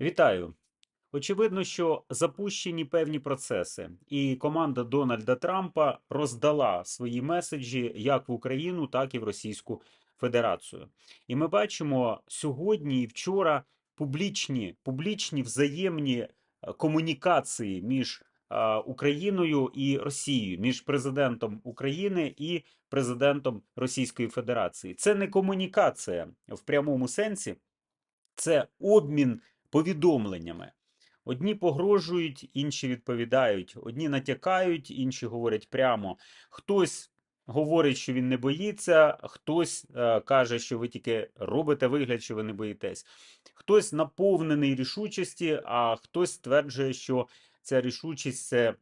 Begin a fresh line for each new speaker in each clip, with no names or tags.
Вітаю! Очевидно, що запущені певні процеси, і команда Дональда Трампа роздала свої меседжі як в Україну, так і в Російську Федерацію. І ми бачимо сьогодні і вчора публічні, публічні взаємні е, комунікації між е, Україною і Росією, між президентом України і президентом Російської Федерації. Це не комунікація в прямому сенсі, це обмін повідомленнями. Одні погрожують, інші відповідають, одні натякають, інші говорять прямо. Хтось говорить, що він не боїться, хтось е, каже, що ви тільки робите вигляд, що ви не боїтесь. Хтось наповнений рішучості, а хтось стверджує, що ця рішучість це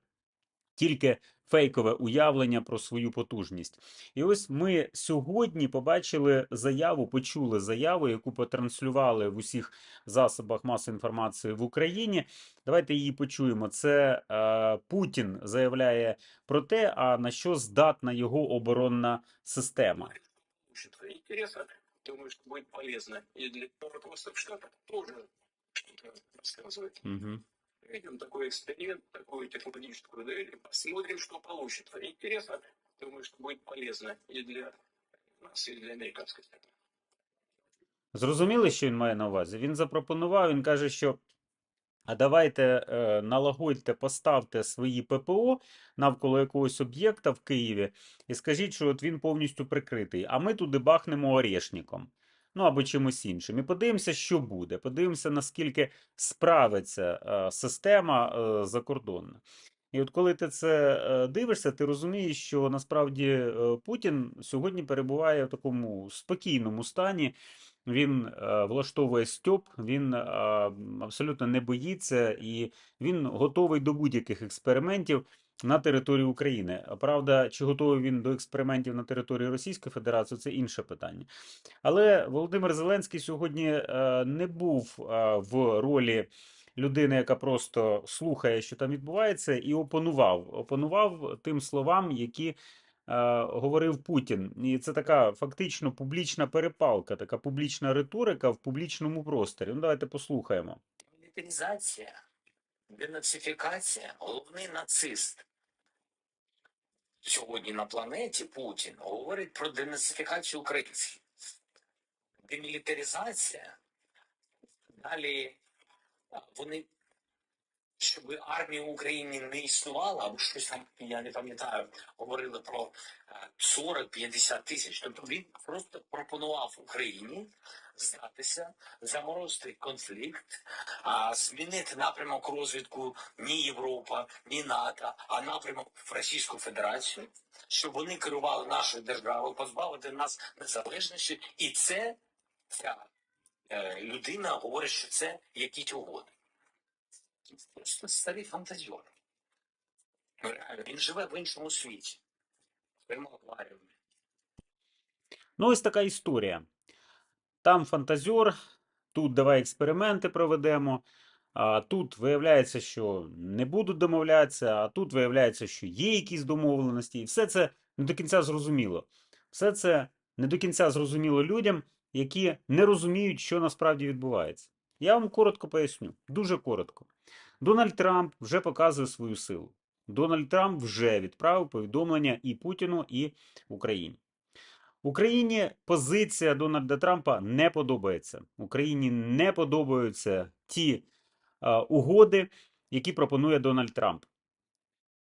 тільки фейкове уявлення про свою потужність. І ось ми сьогодні побачили заяву, почули заяву, яку потранслювали в усіх засобах масової інформації в Україні. Давайте її почуємо. Це е, Путін заявляє про те, а на що здатна його оборонна система.
Думаю, что будет полезно и для руководства штата тоже что-то рассказывать.
Угу.
Видим такой эксперимент, такую технологическую модель, и посмотрим, что получится. Интересно, думаю, что будет полезно и для нас, и для американской страны.
Зрозуміли, що він має на увазі? Він запропонував, він каже, що а давайте е, налагодьте, поставте свої ППО навколо якогось об'єкта в Києві і скажіть, що от він повністю прикритий, а ми туди бахнемо орешником. Ну або чимось іншим. І подивимося, що буде. Подивимося, наскільки справиться е, система е, закордонна. І от коли ти це е, дивишся, ти розумієш, що насправді Путін сьогодні перебуває в такому спокійному стані. Він влаштовує стьоп, він абсолютно не боїться і він готовий до будь-яких експериментів на території України. Правда, чи готовий він до експериментів на території Російської Федерації, це інше питання. Але Володимир Зеленський сьогодні е, не був е, в ролі людини, яка просто слухає, що там відбувається, і опонував. Опонував тим словам, які е, говорив Путін. І це така фактично публічна перепалка, така публічна риторика в публічному просторі. Ну, давайте послухаємо.
Мілітаризація, денацифікація, головний нацист сьогодні на планеті Путін говорить про денацифікацію українців. Демілітаризація. Далі вони, щоб армія в Україні не існувала, або щось там, я не пам'ятаю, говорили про е, 40-50 тисяч. Тобто він просто пропонував Україні здатися, заморозити конфлікт, а змінити напрямок розвитку ні Європа, ні НАТО, а напрямок в Російську Федерацію, щоб вони керували нашою державою, позбавити нас незалежності, і це ця е, людина говорить, що це якісь угоди. Просто старий фантазіор. Ну, Він живе в іншому світі, в своєму акваріумі.
Ну, ось така історія. Там фантазер, тут давай експерименти проведемо. А тут виявляється, що не будуть домовлятися, а тут виявляється, що є якісь домовленості, і все це не до кінця зрозуміло. Все це не до кінця зрозуміло людям, які не розуміють, що насправді відбувається. Я вам коротко поясню, дуже коротко. Дональд Трамп вже показує свою силу. Дональд Трамп вже відправив повідомлення і Путіну, і Україні. Україні позиція Дональда Трампа не подобається. Україні не подобаються ті е, угоди, які пропонує Дональд Трамп.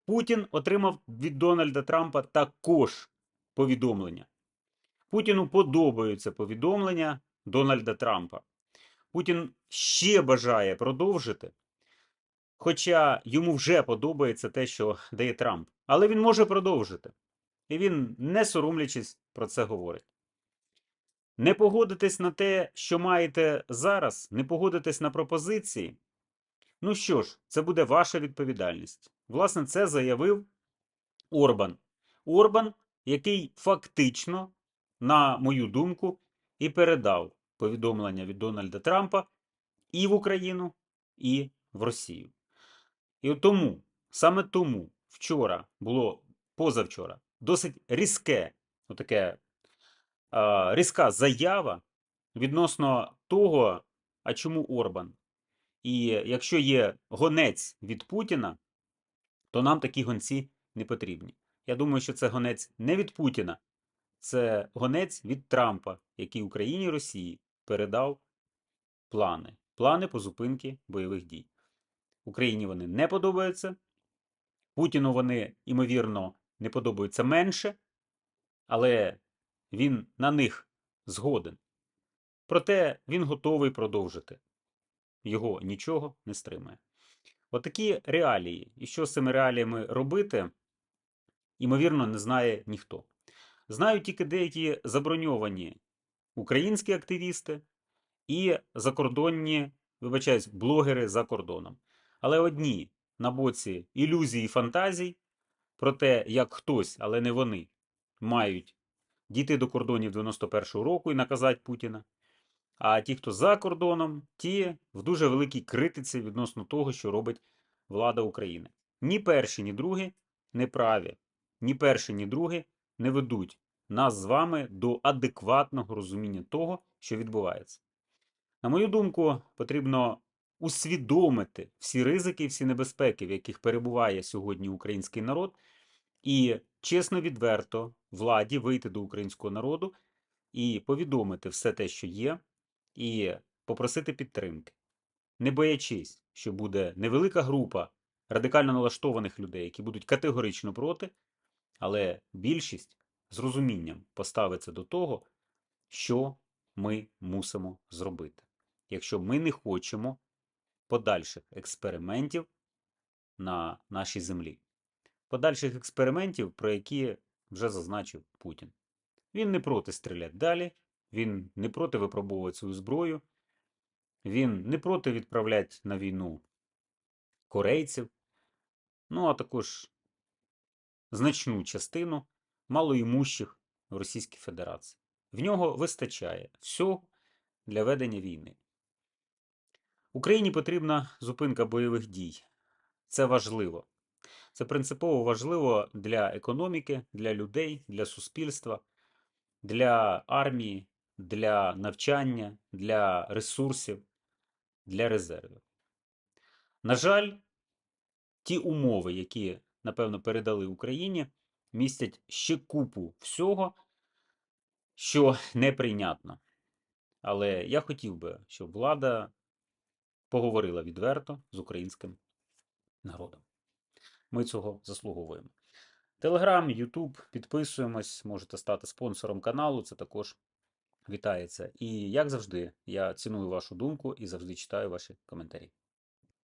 Путін отримав від Дональда Трампа також повідомлення. Путіну подобаються повідомлення Дональда Трампа. Путін ще бажає продовжити, хоча йому вже подобається те, що дає Трамп. Але він може продовжити. І він, не соромлячись, про це говорить. Не погодитесь на те, що маєте зараз, не погодитесь на пропозиції. Ну що ж, це буде ваша відповідальність. Власне, це заявив Орбан. Орбан, який фактично, на мою думку, і передав повідомлення від Дональда Трампа і в Україну, і в Росію. І тому, саме тому, вчора було позавчора досить різке, отаке, а, різка заява відносно того, а чому Орбан? І якщо є гонець від Путіна, то нам такі гонці не потрібні. Я думаю, що це гонець не від Путіна, це гонець від Трампа, який Україні і Росії передав плани. Плани по зупинці бойових дій. Україні вони не подобаються. Путіну вони, ймовірно, не подобаються менше, але він на них згоден. Проте він готовий продовжити. Його нічого не стримає. Отакі реалії. І що з цими реаліями робити, ймовірно, не знає ніхто. Знають тільки деякі заброньовані українські активісти і закордонні, вибачаюсь, блогери за кордоном. Але одні на боці ілюзій і фантазій про те, як хтось, але не вони, мають дійти до кордонів 91-го року і наказати Путіна. А ті, хто за кордоном, ті в дуже великій критиці відносно того, що робить влада України. Ні перші, ні другі не праві. Ні перші, ні другі не ведуть нас з вами до адекватного розуміння того, що відбувається. На мою думку, потрібно усвідомити всі ризики, всі небезпеки, в яких перебуває сьогодні український народ, і чесно, відверто владі вийти до українського народу і повідомити все те, що є, і попросити підтримки, не боячись, що буде невелика група радикально налаштованих людей, які будуть категорично проти, але більшість з розумінням поставиться до того, що ми мусимо зробити. Якщо ми не хочемо подальших експериментів на нашій землі, подальших експериментів, про які вже зазначив Путін. Він не проти стріляти далі, він не проти випробовувати свою зброю, він не проти відправляти на війну корейців, ну а також значну частину малоімущих в Російській Федерації. В нього вистачає всього для ведення війни. Україні потрібна зупинка бойових дій. Це важливо. Це принципово важливо для економіки, для людей, для суспільства, для армії, для навчання, для ресурсів, для резервів. На жаль, ті умови, які, напевно, передали Україні, містять ще купу всього, що неприйнятно. Але я хотів би, щоб влада поговорила відверто з українським народом. Ми цього заслуговуємо. Телеграм, Ютуб, підписуємось, можете стати спонсором каналу, це також вітається. І як завжди, я ціную вашу думку і завжди читаю ваші коментарі.